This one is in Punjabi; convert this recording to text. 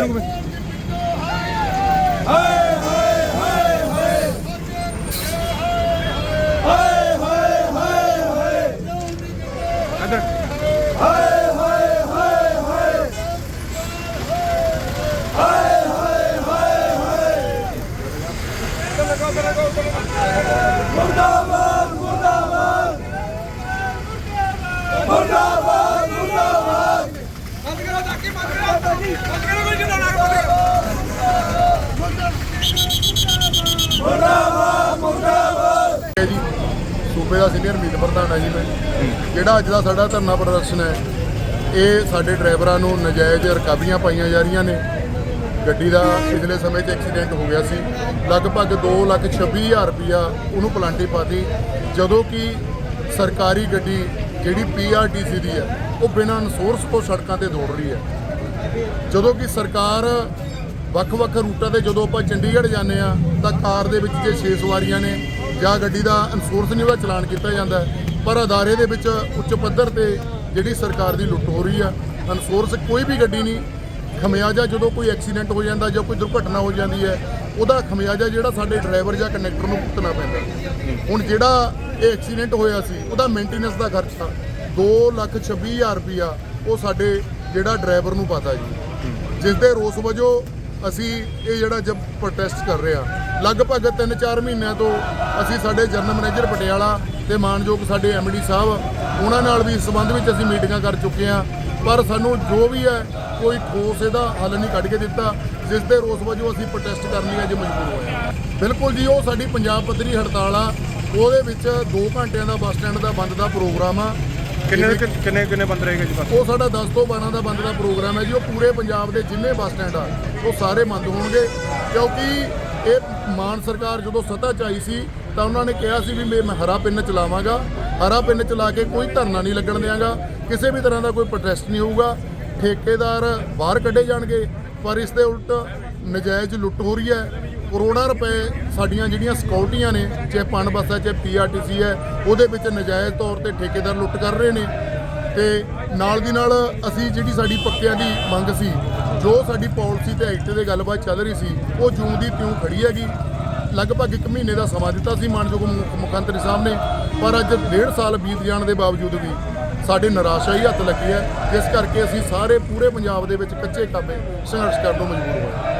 ਹਾਏ ਹਾਏ ਹਾਏ ਹਾਏ ਹਾਏ ਹਾਏ ਹਾਏ ਹਾਏ ਹਾਏ ਹਾਏ ਹਾਏ ਹਾਏ ਹਾਏ ਹਾਏ ਹਾਏ ਹਾਏ ਹਾਏ ਹਾਏ ਮੁਰਦਾਬਾਦ ਮੁਰਦਾਬਾਦ ਮੁਰਦਾਬਾਦ ਮੁਰਦਾਬਾਦ ਬੰਦ ਕਰੋ ਤਾਕੀ ਬੰਦ ਕਰੋ ਤਾਕੀ ਬੰਦ ਕਰੋ ਕੋਈ ਜਨਾਨਾ ਮੁਰਦਾਬਾਦ ਹੈ ਜੀ ਸੂਬੇ ਦਾ ਸੀਨੀਅਰ ਮੀਤ ਪ੍ਰਧਾਨ ਹੈ ਜੀ ਮੈਂ। ਜਿਹੜਾ ਅੱਜ ਦਾ ਸਾਡਾ ਧਰਨਾ ਪ੍ਰਦਰਸ਼ਨ ਹੈ ਇਹ ਸਾਡੇ ਡਰਾਈਵਰਾਂ ਨੂੰ ਨਜਾਇਜ਼ ਰਕਾਬੀਆਂ ਪਾਈਆਂ ਜਾ ਰਹੀਆਂ ਨੇ। ਗੱਡੀ ਦਾ ਪਿਛਲੇ ਸਮੇਂ 'ਚ ਐਕਸੀਡੈਂਟ ਹੋ ਗਿਆ ਸੀ। ਲਗਭਗ 2,26,000 ਰੁਪਇਆ ਉਹਨੂੰ ਪਲਾਂਟੀ ਪਾਤੀ। ਜਦੋਂ ਕਿ ਸਰਕਾਰੀ ਗੱਡੀ ਜਿਹੜੀ ਪੀਆਰਟੀਸੀ ਦੀ ਹੈ ਉਹ ਬਿਨਾਂ ਅਨਸੋਰਸ ਤੋਂ ਸੜਕਾਂ ਤੇ ਦੌੜ ਰਹੀ ਹੈ। ਜਦੋਂ ਕਿ ਸਰਕਾਰ ਵੱਖ-ਵੱਖ ਰੂਟਾਂ ਤੇ ਜਦੋਂ ਆਪਾਂ ਚੰਡੀਗੜ੍ਹ ਜਾਂਦੇ ਆ ਤਾਂ ਕਾਰ ਦੇ ਵਿੱਚ ਜੇ 6 ਸਵਾਰੀਆਂ ਨੇ ਜਾਂ ਗੱਡੀ ਦਾ ਅਨਸੋਰਸ ਨਹੀਂ ਉਹਦਾ ਚਲਾਨ ਕੀਤਾ ਜਾਂਦਾ ਪਰ ਅਦਾਰੇ ਦੇ ਵਿੱਚ ਉੱਚ ਪੱਧਰ ਤੇ ਜਿਹੜੀ ਸਰਕਾਰ ਦੀ ਲੁੱਟ ਹੋ ਰਹੀ ਆ ਅਨਸੋਰਸ ਕੋਈ ਵੀ ਗੱਡੀ ਨਹੀਂ ਖਮਿਆਜਾ ਜਦੋਂ ਕੋਈ ਐਕਸੀਡੈਂਟ ਹੋ ਜਾਂਦਾ ਜਾਂ ਕੋਈ ਦੁਰਘਟਨਾ ਹੋ ਜਾਂਦੀ ਹੈ ਉਹਦਾ ਖਮਿਆਜਾ ਜਿਹੜਾ ਸਾਡੇ ਡਰਾਈਵਰ ਜਾਂ ਕੰਡਕਟਰ ਨੂੰ ਭੁਗਤਣਾ ਪੈਂਦਾ ਹੁਣ ਜਿਹੜਾ ਇਹ ਐਕਸੀਡੈਂਟ ਹੋਇਆ ਸੀ ਉਹਦਾ ਮੇਨਟੇਨੈਂਸ ਦਾ ਖਰਚਾ 2,26,000 ਰੁਪਇਆ ਉਹ ਸਾਡੇ ਜਿਹੜਾ ਡਰਾਈਵਰ ਨੂੰ ਪਤਾ ਜੀ। ਜਿਸ ਦੇ ਰੋਸ ਵਜੋਂ ਅਸੀਂ ਇਹ ਜਿਹੜਾ ਜਬ ਪ੍ਰੋਟੈਸਟ ਕਰ ਰਹੇ ਹਾਂ, ਲਗਭਗ 3-4 ਮਹੀਨਿਆਂ ਤੋਂ ਅਸੀਂ ਸਾਡੇ ਜਨਰਲ ਮੈਨੇਜਰ ਪਟਿਆਲਾ ਤੇ ਮਾਨਯੋਗ ਸਾਡੇ ਐਮਡੀ ਸਾਹਿਬ, ਉਹਨਾਂ ਨਾਲ ਵੀ ਇਸ ਸੰਬੰਧ ਵਿੱਚ ਅਸੀਂ ਮੀਟਿੰਗਾਂ ਕਰ ਚੁੱਕੇ ਹਾਂ। ਪਰ ਸਾਨੂੰ ਜੋ ਵੀ ਹੈ, ਕੋਈ ਠੋਸ ਇਹਦਾ ਹੱਲ ਨਹੀਂ ਕੱਢ ਕੇ ਦਿੱਤਾ, ਜਿਸ ਦੇ ਰੋਸ ਵਜੋਂ ਅਸੀਂ ਪ੍ਰੋਟੈਸਟ ਕਰਨ ਲਈ ਅੱਜ ਮਜਬੂਰ ਹੋਏ ਬਿਲਕੁਲ ਜੀ, ਉਹ ਸਾਡੀ ਪੰਜਾਬ ਪੱਧਰੀ ਹੜਤਾਲ ਆ, ਉਹਦੇ ਵਿੱਚ 2 ਘੰਟਿਆਂ ਦਾ ਬੱਸ ਸਟੈਂਡ ਦਾ ਬੰਦ ਦਾ ਪ੍ਰੋਗਰਾਮ ਆ। ਕਿੰਨੇ ਕਿੰਨੇ ਕਿੰਨੇ ਬੰਦ ਰਹੇਗਾ ਜੀ ਬਸ? ਉਹ ਸਾਡਾ 10 ਤੋਂ 12 ਦਾ ਬੰਦ ਦਾ ਪ੍ਰੋਗਰਾਮ ਹੈ ਜੀ। ਉਹ ਪੂਰੇ ਪੰਜਾਬ ਦੇ ਜਿੰਨੇ ਬੱਸ ਸਟੈਂਡ ਆ, ਉਹ ਸਾਰੇ ਬੰਦ ਹੋਣਗੇ। ਕਿਉਂਕਿ ਇਹ ਮਾਨ ਸਰਕਾਰ ਜਦੋਂ ਸੱਤਾ 'ਚ ਆਈ ਸੀ, ਤਾਂ ਉਹਨਾਂ ਨੇ ਕਿਹਾ ਸੀ ਵੀ ਮੈਂ ਮੈਂ ਹਰਾ ਪਿੰਨ ਚਲਾਵਾਂਗਾ। ਹਰਾ ਪਿੰਨ ਚਲਾ ਕੇ ਕੋਈ ਧਰਨਾ ਨਹੀਂ ਲੱਗਣ ਦਿਆਂਗਾ। ਕਿਸੇ ਵੀ ਤਰ੍ਹਾਂ ਦਾ ਕੋਈ ਪ੍ਰੋਟੈਸਟ ਨਹੀਂ ਹੋਊਗਾ। ਠੇਕੇਦਾਰ ਬਾਹਰ ਕੱਢੇ ਜਾਣਗੇ, ਪਰ ਇਸ ਦੇ ਉਲਟ ਨਜਾਇਜ਼ ਲੁੱਟ ਹੋ ਰਹੀ ਹੈ। ਕਰੋੜਾਂ ਰੁਪਏ ਸਾਡੀਆਂ ਜਿਹੜੀਆਂ ਸਿਕਿਉਰਟੀਆਂ ਨੇ, ਚਾਹੇ ਪਣ ਹੈ, ਚਾਹੇ ਪੀਆਰਟੀਸੀ ਹੈ, ਉਹਦੇ ਵਿੱਚ ਨਜਾਇਜ਼ ਤੌਰ ਤੇ ਠੇਕੇਦਾਰ ਲੁੱਟ ਕਰ ਰਹੇ ਨੇ। ਤੇ ਨਾਲ ਦੀ ਨਾਲ ਅਸੀਂ ਜਿਹੜੀ ਸਾਡੀ ਪੱਕਿਆਂ ਦੀ ਮੰਗ ਸੀ, ਜੋ ਸਾਡੀ ਪਾਲਿਸੀ ਤੇ ਐਕਟ ਦੇ ਗੱਲਬਾਤ ਚੱਲ ਰਹੀ ਸੀ, ਉਹ ਜੂਨ ਦੀ ਤਿਉਂ ਖੜੀ ਹੈਗੀ। ਲਗਭਗ 1 ਮਹੀਨੇ ਦਾ ਸਮਾਂ ਦਿੱਤਾ ਸੀ ਮਾਨਯੋਗ ਮੁੱਖ ਮੰਤਰੀ ਸਾਹਿਬ ਨੇ, ਪਰ ਅੱਜ ਡੇਢ ਸਾਲ ਬੀਤ ਜਾਣ ਦੇ ਬਾਵਜੂਦ ਵੀ ਸਾਡੇ ਨਿਰਾਸ਼ਾ ਹੀ ਹੱਥ ਲੱਗੀ ਹੈ। ਜਿਸ ਕਰਕੇ ਅਸੀਂ ਸਾਰੇ ਪੂਰੇ ਪੰਜਾਬ ਦੇ ਵਿੱਚ ਕੱਚੇ ਕਾਬੇ ਸੰਘਰਸ਼ ਕਰਨ ਨੂੰ ਮਜਬੂਰ ਹੋਏ